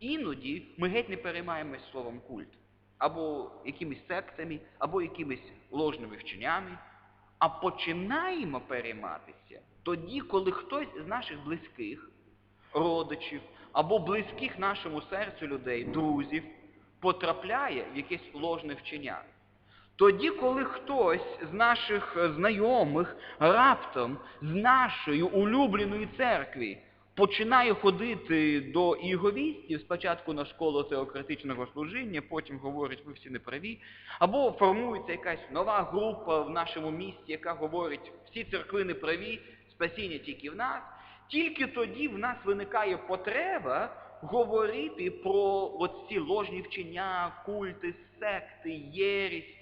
Іноді ми геть не переймаємось словом культ, або якимись сектами, або якимись ложними вченнями, а починаємо перейматися тоді, коли хтось з наших близьких, родичів або близьких нашому серцю людей, друзів, потрапляє в якесь ложне вчення. Тоді, коли хтось з наших знайомих раптом з нашої улюбленої церкви починає ходити до іговістів, спочатку на школу теократичного служіння, потім говорить, ви всі не праві, або формується якась нова група в нашому місті, яка говорить, всі церкви не праві, спасіння тільки в нас, тільки тоді в нас виникає потреба говорити про от ці ложні вчення, культи, секти, єрість.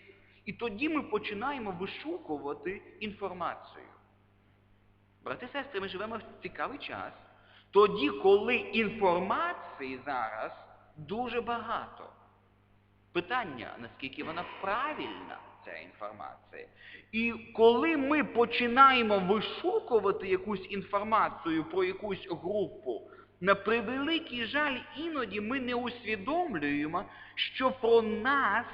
І тоді ми починаємо вишукувати інформацію. Брати і сестри, ми живемо в цікавий час. Тоді, коли інформації зараз дуже багато. Питання, наскільки вона правильна, ця інформація. І коли ми починаємо вишукувати якусь інформацію про якусь групу, на превеликий жаль, іноді ми не усвідомлюємо, що про нас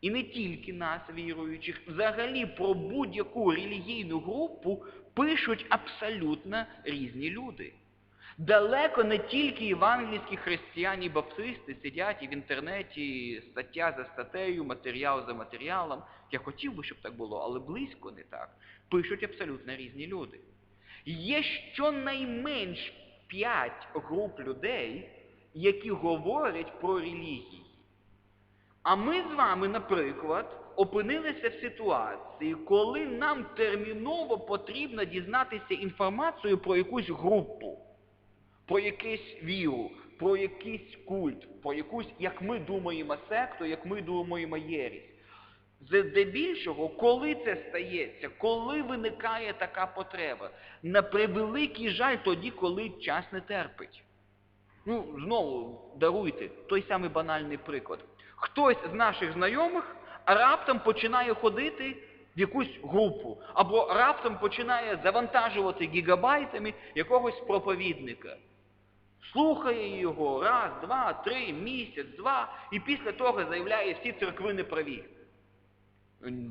і не тільки нас, віруючих, взагалі про будь-яку релігійну групу пишуть абсолютно різні люди. Далеко не тільки євангельські християни і баптисти сидять і в інтернеті стаття за статтею, матеріал за матеріалом. Я хотів би, щоб так було, але близько не так. Пишуть абсолютно різні люди. Є щонайменш п'ять груп людей, які говорять про релігії. А ми з вами, наприклад, опинилися в ситуації, коли нам терміново потрібно дізнатися інформацію про якусь групу, про якийсь віру, про якийсь культ, про якусь, як ми думаємо, секту, як ми думаємо, єрість. Здебільшого, коли це стається, коли виникає така потреба, на превеликий жаль тоді, коли час не терпить. Ну, знову даруйте той самий банальний приклад. Хтось з наших знайомих раптом починає ходити в якусь групу, або раптом починає завантажувати гігабайтами якогось проповідника. Слухає його раз, два, три, місяць, два, і після того заявляє, всі церкви неправі.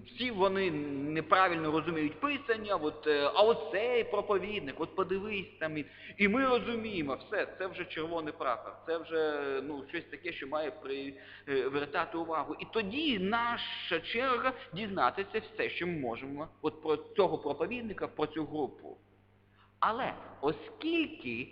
Всі вони неправильно розуміють писання, от, е, а оцей проповідник, от подивись там. І, ми розуміємо, все, це вже червоний прапор, це вже ну, щось таке, що має привертати увагу. І тоді наша черга дізнатися все, що ми можемо от про цього проповідника, про цю групу. Але оскільки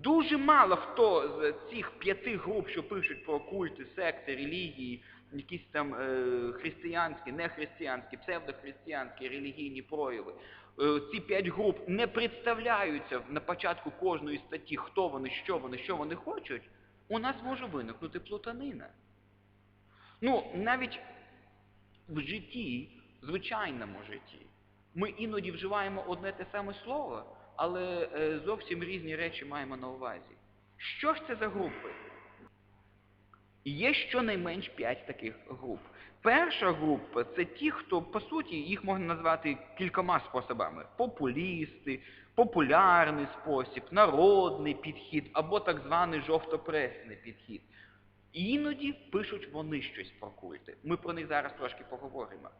дуже мало хто з цих п'яти груп, що пишуть про культи, секти, релігії, якісь там е, християнські, нехристиянські, псевдохристиянські релігійні прояви, е, ці п'ять груп не представляються на початку кожної статті, хто вони, що вони, що вони хочуть, у нас може виникнути плутанина. Ну, навіть в житті, звичайному житті, ми іноді вживаємо одне те саме слово, але е, зовсім різні речі маємо на увазі. Що ж це за групи? Є щонайменш п'ять таких груп. Перша група це ті, хто, по суті, їх можна назвати кількома способами. Популісти, популярний спосіб, народний підхід або так званий жовтопресний підхід. Іноді пишуть вони щось про культи. Ми про них зараз трошки поговоримо.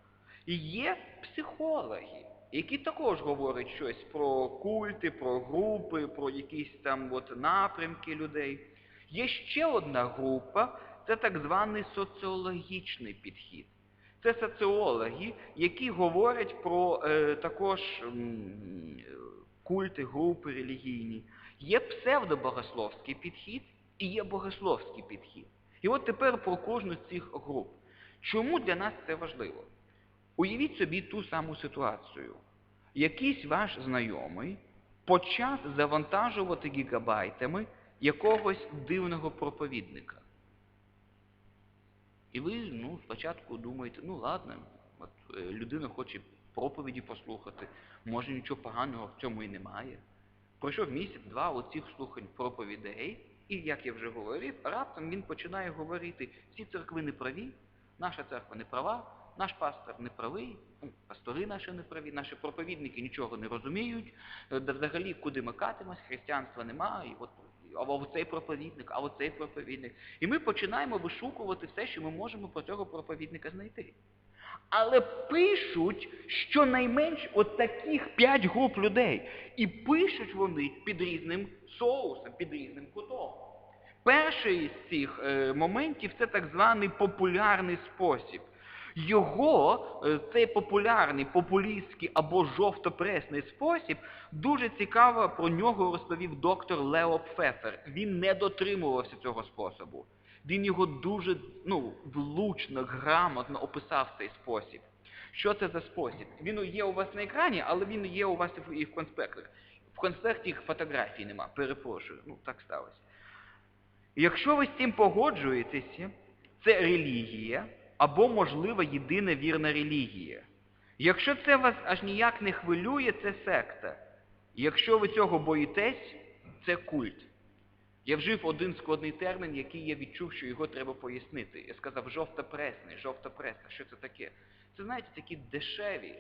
Є психологи, які також говорять щось про культи, про групи, про якісь там от напрямки людей. Є ще одна група, це так званий соціологічний підхід. Це соціологи, які говорять про е, також м, культи, групи релігійні. Є псевдобогословський підхід і є богословський підхід. І от тепер про кожну з цих груп. Чому для нас це важливо? Уявіть собі ту саму ситуацію. Якийсь ваш знайомий почав завантажувати гігабайтами якогось дивного проповідника. І ви ну, спочатку думаєте, ну ладно, от, е, людина хоче проповіді послухати, може нічого поганого в цьому і немає. Пройшов місяць-два оцих слухань проповідей, і, як я вже говорив, раптом він починає говорити, всі церкви не праві, наша церква не права, наш пастор не правий, ну, пастори наші не праві, наші проповідники нічого не розуміють, е, да взагалі куди ми катимось, християнства немає, і от а оцей проповідник, а оцей проповідник. І ми починаємо вишукувати все, що ми можемо про цього проповідника знайти. Але пишуть щонайменш от таких п'ять груп людей. І пишуть вони під різним соусом, під різним кутом. Перший з цих е, моментів це так званий популярний спосіб. Його, е, цей популярний, популістський або жовтопресний спосіб, дуже цікаво про нього розповів доктор Лео Пфефер. Він не дотримувався цього способу. Він його дуже ну, влучно, грамотно описав цей спосіб. Що це за спосіб? Він є у вас на екрані, але він є у вас і в- конспектах. В конспекті їх фотографій нема, перепрошую. Ну, так сталося. Якщо ви з цим погоджуєтеся, це релігія або, можливо, єдина вірна релігія. Якщо це вас аж ніяк не хвилює, це секта. Якщо ви цього боїтесь, це культ. Я вжив один складний термін, який я відчув, що його треба пояснити. Я сказав жовтопресний, жовтопресна. Що це таке? Це, знаєте, такі дешеві,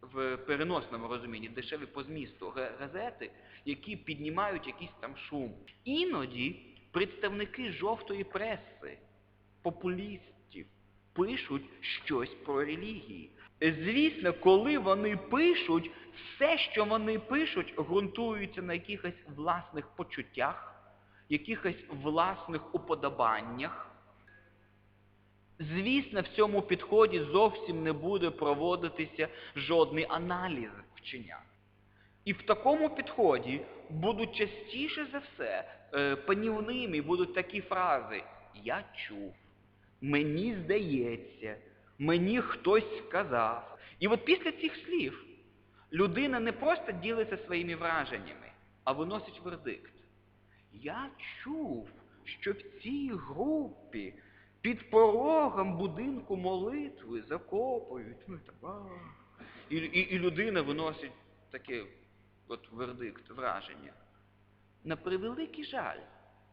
в переносному розумінні, дешеві по змісту газети, які піднімають якийсь там шум. Іноді представники жовтої преси, популістів, пишуть щось про релігії. Звісно, коли вони пишуть, все, що вони пишуть, ґрунтується на якихось власних почуттях, якихось власних уподобаннях. Звісно, в цьому підході зовсім не буде проводитися жодний аналіз вчення. І в такому підході будуть частіше за все е, панівними будуть такі фрази «я чув», «мені здається», «мені хтось сказав». І от після цих слів людина не просто ділиться своїми враженнями, а виносить вердикт. Я чув, що в цій групі під порогом будинку молитви закопують. Ну, і, і, і людина виносить таке от вердикт, враження. На превеликий жаль,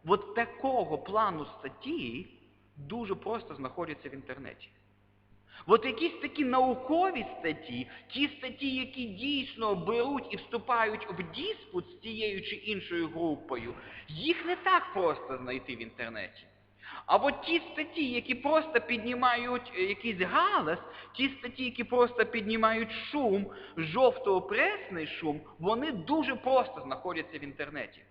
от такого плану статті дуже просто знаходяться в інтернеті. От якісь такі наукові статті, ті статті, які дійсно беруть і вступають в диспут з тією чи іншою групою, їх не так просто знайти в інтернеті. А от ті статті, які просто піднімають е, якийсь галас, ті статті, які просто піднімають шум, жовто-пресний шум, вони дуже просто знаходяться в інтернеті.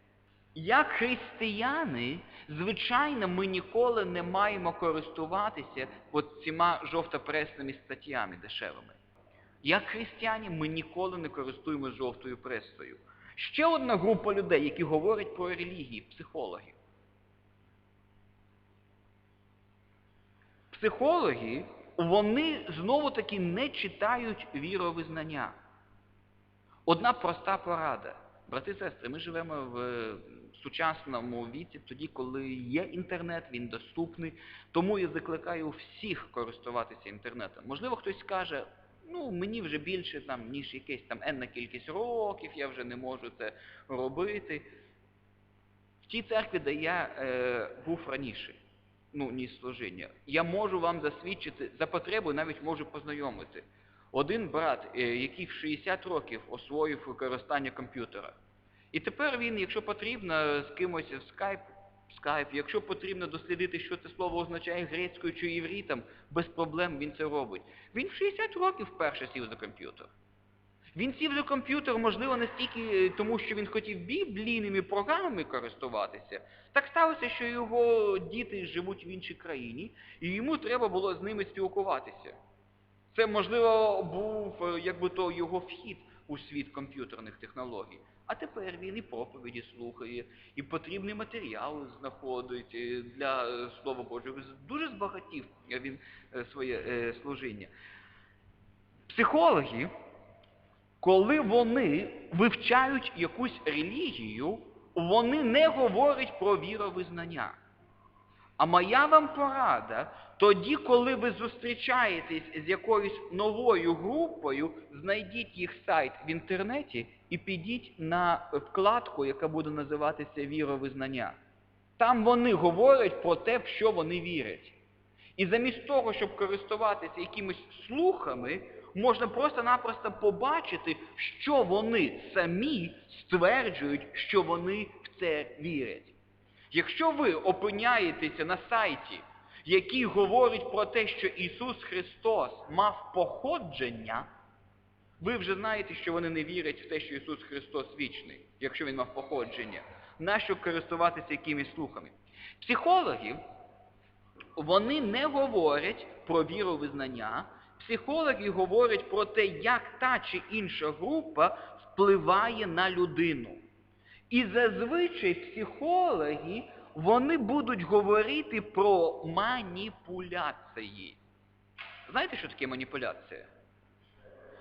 Як християни, звичайно, ми ніколи не маємо користуватися от цими жовтопресними статтями дешевими. Як християни, ми ніколи не користуємося жовтою пресою. Ще одна група людей, які говорять про релігії, психологи. Психологи, вони знову-таки не читають віровизнання. Одна проста порада. Брати і сестри, ми живемо в е, сучасному віці, тоді, коли є інтернет, він доступний. Тому я закликаю всіх користуватися інтернетом. Можливо, хтось скаже, ну мені вже більше там, ніж якесь там енна кількість років, я вже не можу це робити. В тій церкві, де я е, був раніше, ну, ніж служіння, я можу вам засвідчити, за потребою навіть можу познайомити. Один брат, е, який в 60 років освоїв використання комп'ютера. І тепер він, якщо потрібно, з кимось в скайп, скайп, якщо потрібно дослідити, що це слово означає грецькою чи єврітом, без проблем він це робить. Він в 60 років вперше сів за комп'ютер. Він сів за комп'ютер, можливо, настільки е, тому, що він хотів біблійними програмами користуватися. Так сталося, що його діти живуть в іншій країні, і йому треба було з ними спілкуватися. Це, можливо, був е, якби то його вхід у світ комп'ютерних технологій. А тепер він і проповіді слухає, і потрібний матеріал знаходить е, для е, Слова Божого. Дуже збагатів він своє служіння. Психологи, коли вони вивчають якусь релігію, вони не говорять про віровизнання. А моя вам порада, тоді, коли ви зустрічаєтесь з якоюсь новою групою, знайдіть їх сайт в інтернеті і підіть на вкладку, яка буде називатися віровизнання. Там вони говорять про те, в що вони вірять. І замість того, щоб користуватися якимись слухами, можна просто-напросто побачити, що вони самі стверджують, що вони в це вірять. Якщо ви опиняєтеся на сайті, який говорить про те, що Ісус Христос мав походження, ви вже знаєте, що вони не вірять в те, що Ісус Христос вічний, якщо Він мав походження. Нащо користуватися якимись слухами? Психологи, вони не говорять про віровизнання, психологи говорять про те, як та чи інша група впливає на людину. І зазвичай психологи, вони будуть говорити про маніпуляції. Знаєте, що таке маніпуляція?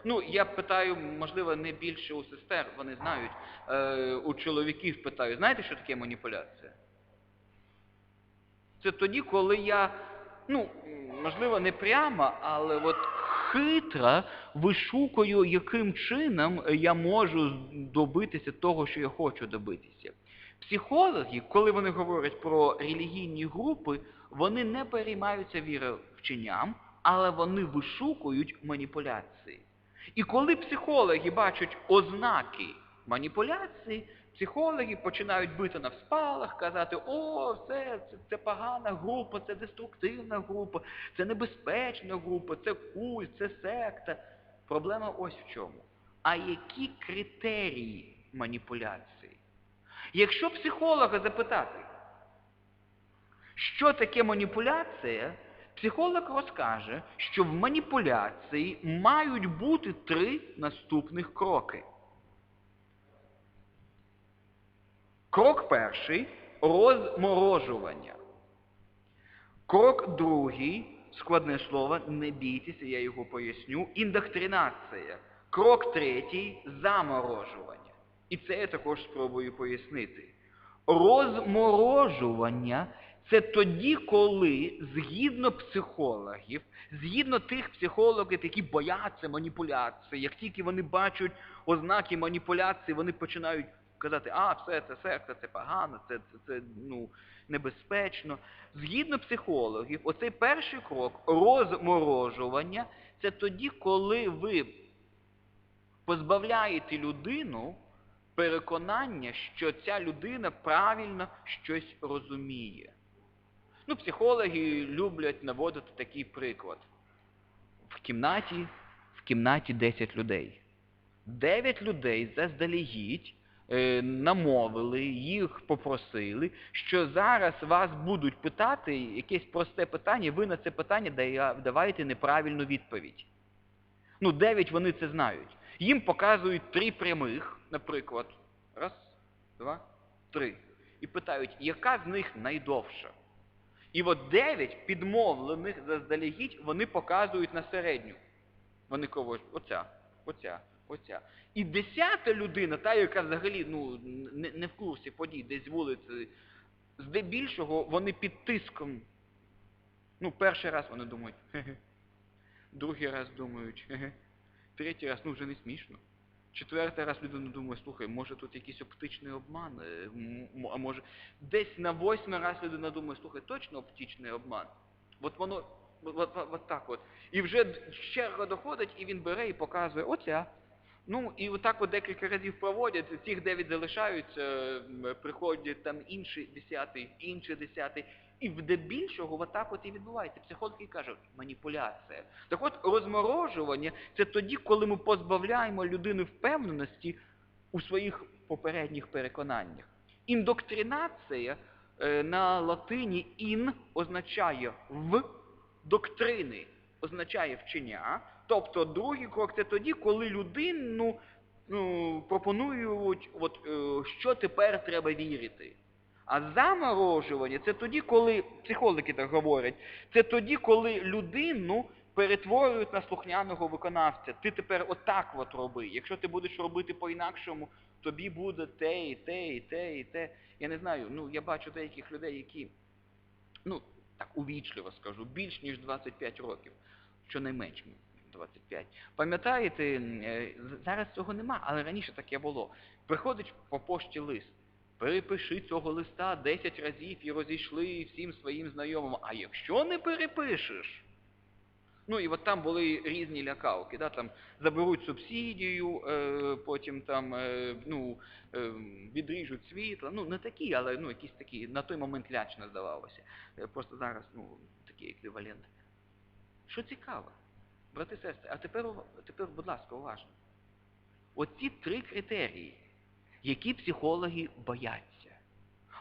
Ну, я питаю, можливо, не більше у сестер, вони знають, е, у чоловіків питаю, знаєте, що таке маніпуляція? Це тоді, коли я, ну, можливо, не прямо, але от хитро вишукую, яким чином я можу добитися того, що я хочу добитися. Психологи, коли вони говорять про релігійні групи, вони не переймаються віровченням, але вони вишукують маніпуляції. І коли психологи бачать ознаки маніпуляції, психологи починають бити на вспалах, казати, о, все, це, це погана група, це деструктивна група, це небезпечна група, це культ, це секта. Проблема ось в чому. А які критерії маніпуляції? Якщо психолога запитати, що таке маніпуляція, психолог розкаже, що в маніпуляції мають бути три наступних кроки. Крок перший розморожування. Крок другий, складне слово, не бійтеся, я його поясню, індоктринація. Крок третій заморожування. І це я також спробую пояснити. Розморожування це тоді, коли згідно психологів, згідно тих психологів, які бояться маніпуляції, як тільки вони бачать ознаки маніпуляції, вони починають казати, а, все, це секта, це погано, це, це, це ну, небезпечно. Згідно психологів, оцей перший крок розморожування, це тоді, коли ви позбавляєте людину переконання, що ця людина правильно щось розуміє. Ну, психологи люблять наводити такий приклад. В кімнаті, в кімнаті 10 людей. 9 людей заздалегідь намовили, їх попросили, що зараз вас будуть питати якесь просте питання, ви на це питання давайте неправильну відповідь. Ну, 9 вони це знають. Їм показують три прямих, наприклад, раз, два, три. І питають, яка з них найдовша? І от дев'ять підмовлених заздалегідь вони показують на середню. Вони кажуть, оця, оця, оця. І десята людина, та, яка взагалі ну, не, не в курсі подій, десь вулиці, здебільшого вони під тиском. Ну, перший раз вони думають, хе-хе. Другий раз думають, хе-хе. Третій раз, ну вже не смішно. Четвертий раз людина думає, слухай, може тут якийсь оптичний обман, е, а може. Десь на восьмий раз людина думає, слухай, точно оптичний обман. От воно, от, от, от так от. І вже черга доходить, і він бере і показує, оця. Ну, і отак от декілька разів проводять, цих дев'ять залишаються, приходять там інший десятий, інший десятий. І вдебільшого отак от і відбувається. Психологи кажуть, маніпуляція. Так от розморожування це тоді, коли ми позбавляємо людини впевненості у своїх попередніх переконаннях. Індоктринація е, на латині ін означає в, доктрини означає вчення. Тобто другий крок це тоді, коли людину ну, пропонують, от, е, що тепер треба вірити. А заморожування це тоді, коли, психологи так говорять, це тоді, коли людину перетворюють на слухняного виконавця. Ти тепер отак от роби. Якщо ти будеш робити по-інакшому, тобі буде те, і те, і те, і те. Я не знаю, ну я бачу деяких людей, які, ну, так увічливо скажу, більш ніж 25 років, щонайменш 25. Пам'ятаєте, е, зараз цього нема, але раніше таке було. Приходить по пошті лист. Перепиши цього листа 10 разів і розійшли всім своїм знайомим. А якщо не перепишеш, Ну і от там були різні лякалки, да, там заберуть субсидію, е, потім там е, ну, е, відріжуть світло. Ну, не такі, але ну, якісь такі, на той момент лячно здавалося. Е, Просто зараз ну, такий еквівалент. Що цікаво, брати сестри, а тепер, тепер, будь ласка, уважно. Оці три критерії, які психологи бояться.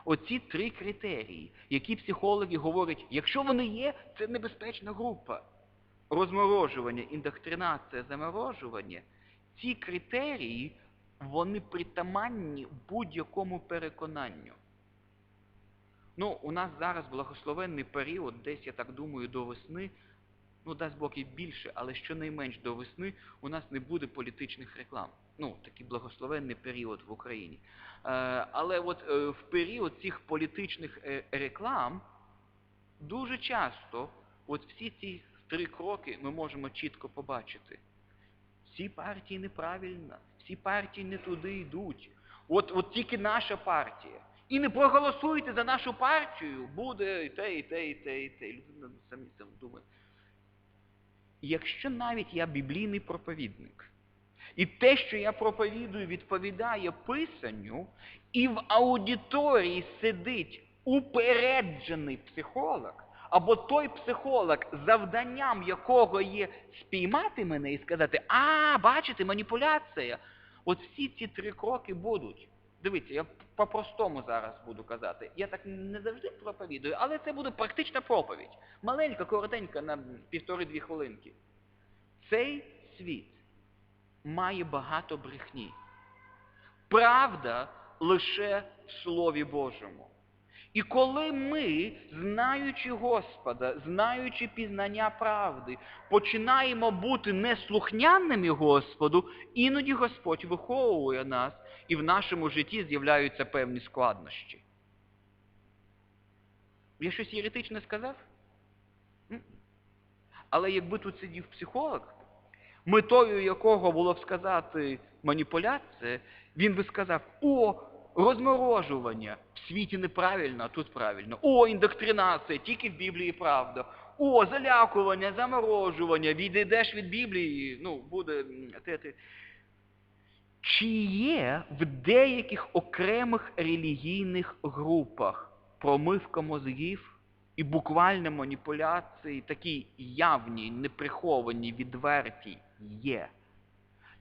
Оці три критерії, які психологи говорять, якщо вони є, це небезпечна група. Розморожування, індоктринація, заморожування. Ці критерії, вони притаманні будь-якому переконанню. Ну, у нас зараз благословенний період, десь, я так думаю, до весни, ну, дасть Бог і більше, але щонайменш до весни у нас не буде політичних реклам. Ну, такий благословенний період в Україні. Е, але от е, в період цих політичних е, реклам дуже часто от всі ці три кроки ми можемо чітко побачити. Всі партії неправильно, всі партії не туди йдуть. От, от тільки наша партія. І не проголосуйте за нашу партію, буде і те, і те, і те, і те. Людина самі там думає. Якщо навіть я біблійний проповідник, і те, що я проповідую, відповідає писанню, і в аудиторії сидить упереджений психолог, або той психолог, завданням якого є спіймати мене і сказати, а, бачите, маніпуляція. От всі ці три кроки будуть. Дивіться, я по-простому зараз буду казати. Я так не завжди проповідую, але це буде практична проповідь. Маленька, коротенька, на півтори-дві хвилинки. Цей світ має багато брехні. Правда лише в Слові Божому. І коли ми, знаючи Господа, знаючи пізнання правди, починаємо бути неслухняними Господу, іноді Господь виховує нас, і в нашому житті з'являються певні складнощі. Я щось єретичне сказав? Але якби тут сидів психолог, метою якого було б сказати маніпуляція, він би сказав, о, розморожування, в світі неправильно, а тут правильно. О, індоктринація, тільки в Біблії правда. О, залякування, заморожування, відійдеш від Біблії, ну, буде. Чи є в деяких окремих релігійних групах промивка мозгів і буквальні маніпуляції, такі явні, неприховані, відверті, є?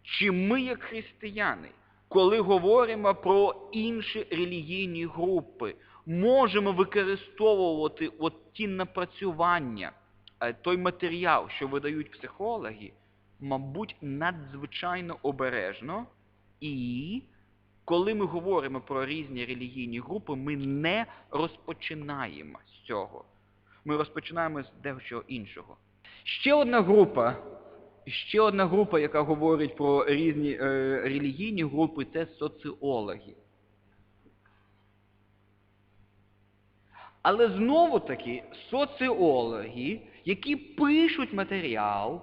Чи ми, як християни, коли говоримо про інші релігійні групи, можемо використовувати от ті напрацювання, е, той матеріал, що видають психологи, мабуть, надзвичайно обережно, і коли ми говоримо про різні релігійні групи, ми не розпочинаємо з цього. Ми розпочинаємо з дещо іншого. Ще одна група, ще одна група, яка говорить про різні е, релігійні групи, це соціологи. Але знову таки соціологи, які пишуть матеріал,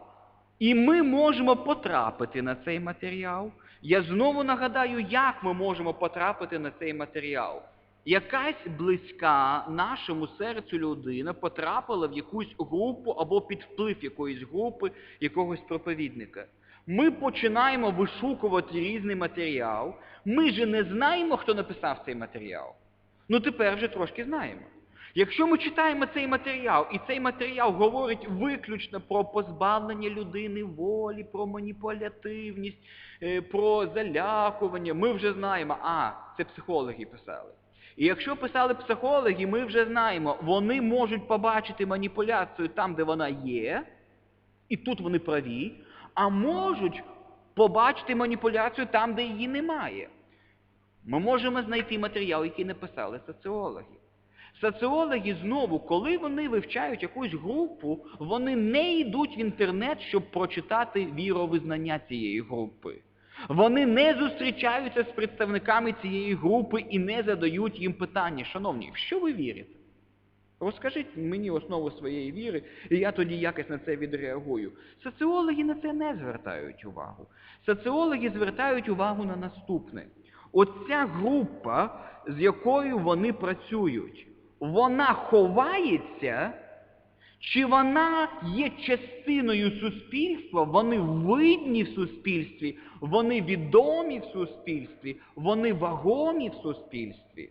і ми можемо потрапити на цей матеріал. Я знову нагадаю, як ми можемо потрапити на цей матеріал. Якась близька нашому серцю людина потрапила в якусь групу або під вплив якоїсь групи, якогось проповідника. Ми починаємо вишукувати різний матеріал. Ми же не знаємо, хто написав цей матеріал. Ну тепер вже трошки знаємо. Якщо ми читаємо цей матеріал, і цей матеріал говорить виключно про позбавлення людини волі, про маніпулятивність, е, про залякування, ми вже знаємо, а, це психологи писали. І якщо писали психологи, ми вже знаємо, вони можуть побачити маніпуляцію там, де вона є, і тут вони праві, а можуть побачити маніпуляцію там, де її немає. Ми можемо знайти матеріал, який написали соціологи. Соціологи знову, коли вони вивчають якусь групу, вони не йдуть в інтернет, щоб прочитати віровизнання цієї групи. Вони не зустрічаються з представниками цієї групи і не задають їм питання, шановні, в що ви вірите? Розкажіть мені основу своєї віри, і я тоді якось на це відреагую. Соціологи на це не звертають увагу. Соціологи звертають увагу на наступне. Оця група, з якою вони працюють, вона ховається, Чи вона є частиною суспільства, вони видні в суспільстві, вони відомі в суспільстві, вони вагомі в суспільстві?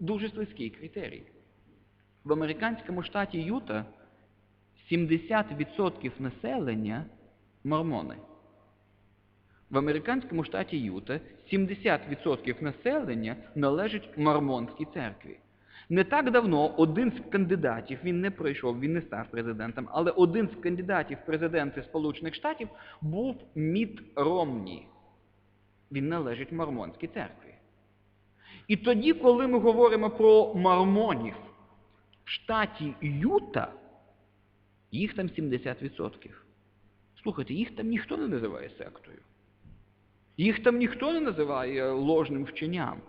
Дуже слизький критерій. В американському штаті Юта 70% населення мормони. В американському штаті Юта 70% населення належить мормонській церкві. Не так давно один з кандидатів, він не пройшов, він не став президентом, але один з кандидатів президенти Сполучених Штатів був Міт Ромні. Він належить мормонській церкві. І тоді, коли ми говоримо про мормонів в штаті Юта, їх там 70%. Слухайте, їх там ніхто не називає сектою. Їх там ніхто не називає ложним вченням.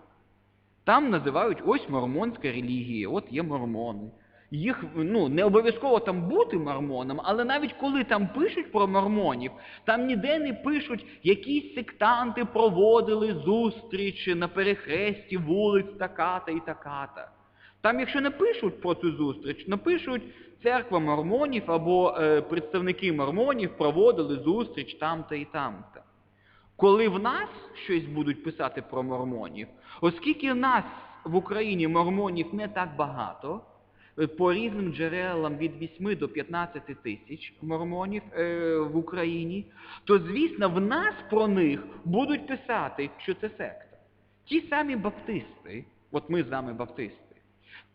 Там називають ось мормонська релігія, от є мормони. Їх ну, не обов'язково там бути мормоном, але навіть коли там пишуть про мормонів, там ніде не пишуть, якісь сектанти проводили зустрічі на перехресті вулиць така-та і така-та. Там, якщо не пишуть про цю зустріч, напишуть церква мормонів або е, представники мормонів проводили зустріч там-та і там-та. Коли в нас щось будуть писати про мормонів, оскільки в нас в Україні мормонів не так багато, е, по різним джерелам від 8 до 15 тисяч мормонів е, в Україні, то, звісно, в нас про них будуть писати, що це секта. Ті самі баптисти, от ми з вами баптисти,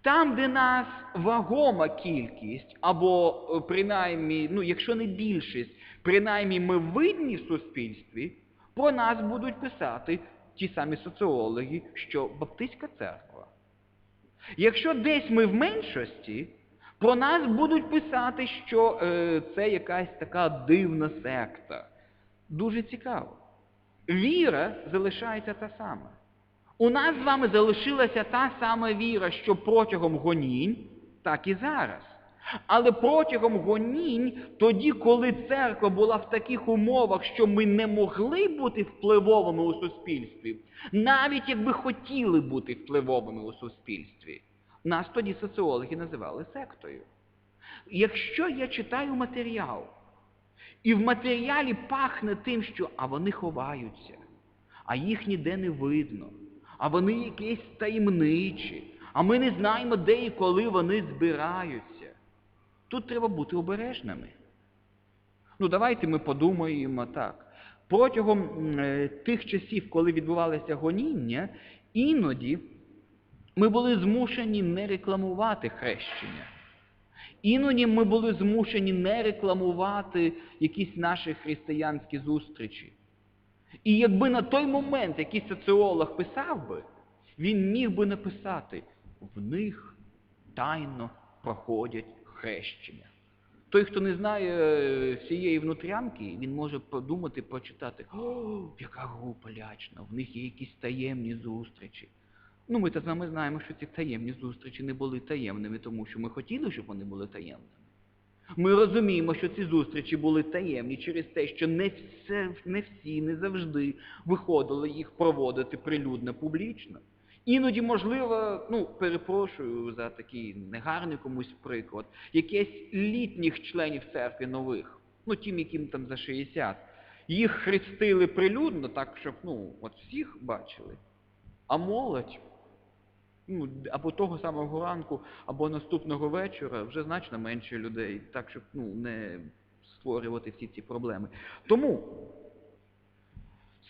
там, де нас вагома кількість, або е, принаймні, ну, якщо не більшість, принаймні ми видні в суспільстві, про нас будуть писати ті самі соціологи, що Баптистська церква. Якщо десь ми в меншості, про нас будуть писати, що е, це якась така дивна секта. Дуже цікаво. Віра залишається та сама. У нас з вами залишилася та сама віра, що протягом гонінь, так і зараз. Але протягом гонінь, тоді, коли церква була в таких умовах, що ми не могли бути впливовими у суспільстві, навіть якби хотіли бути впливовими у суспільстві, нас тоді соціологи називали сектою. Якщо я читаю матеріал, і в матеріалі пахне тим, що а вони ховаються, а їх ніде не видно, а вони якісь таємничі, а ми не знаємо, де і коли вони збираються. Тут треба бути обережними. Ну, давайте ми подумаємо так. Протягом е, тих часів, коли відбувалося гоніння, іноді ми були змушені не рекламувати хрещення. Іноді ми були змушені не рекламувати якісь наші християнські зустрічі. І якби на той момент якийсь соціолог писав би, він міг би написати, в них тайно проходять хрещення. Той, хто не знає е, всієї внутрянки, він може подумати, прочитати, о, яка група лячна, в них є якісь таємні зустрічі. Ну, ми з вами знаємо, що ці таємні зустрічі не були таємними, тому що ми хотіли, щоб вони були таємними. Ми розуміємо, що ці зустрічі були таємні через те, що не, все, не всі, не завжди виходили їх проводити прилюдно, публічно. Іноді, можливо, ну, перепрошую за такий негарний комусь приклад, якесь літніх членів церкви нових, ну тим, яким там за 60, їх хрестили прилюдно, так, щоб, ну, от всіх бачили. А молодь, ну, або того самого ранку, або наступного вечора вже значно менше людей, так, щоб ну, не створювати всі ці проблеми. Тому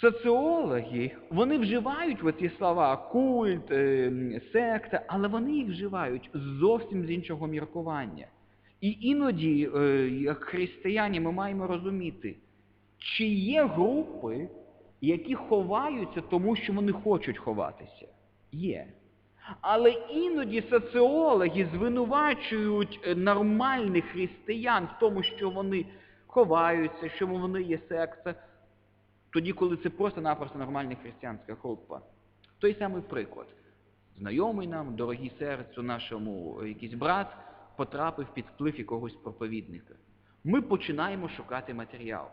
соціологи, вони вживають оці слова культ, е, секта, але вони їх вживають зовсім з іншого міркування. І іноді, е, як християні, ми маємо розуміти, чи є групи, які ховаються тому, що вони хочуть ховатися. Є. Але іноді соціологи звинувачують е, нормальних християн в тому, що вони ховаються, що вони є секта, тоді, коли це просто-напросто нормальна християнська група. Той самий приклад. Знайомий нам, дорогий серцю нашому, е, якийсь брат потрапив під вплив якогось проповідника. Ми починаємо шукати матеріал.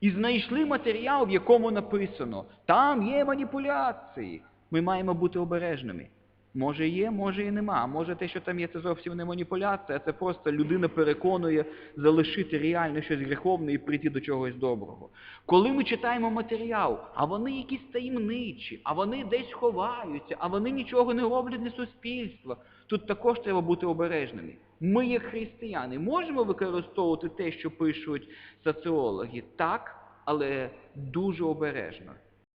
І знайшли матеріал, в якому написано, там є маніпуляції. Ми маємо бути обережними. Може є, може і нема. Може те, що там є, це зовсім не маніпуляція, це просто людина переконує залишити реально щось гріховне і прийти до чогось доброго. Коли ми читаємо матеріал, а вони якісь таємничі, а вони десь ховаються, а вони нічого не роблять для суспільства, тут також треба бути обережними. Ми, як християни, можемо використовувати те, що пишуть соціологи, так, але дуже обережно.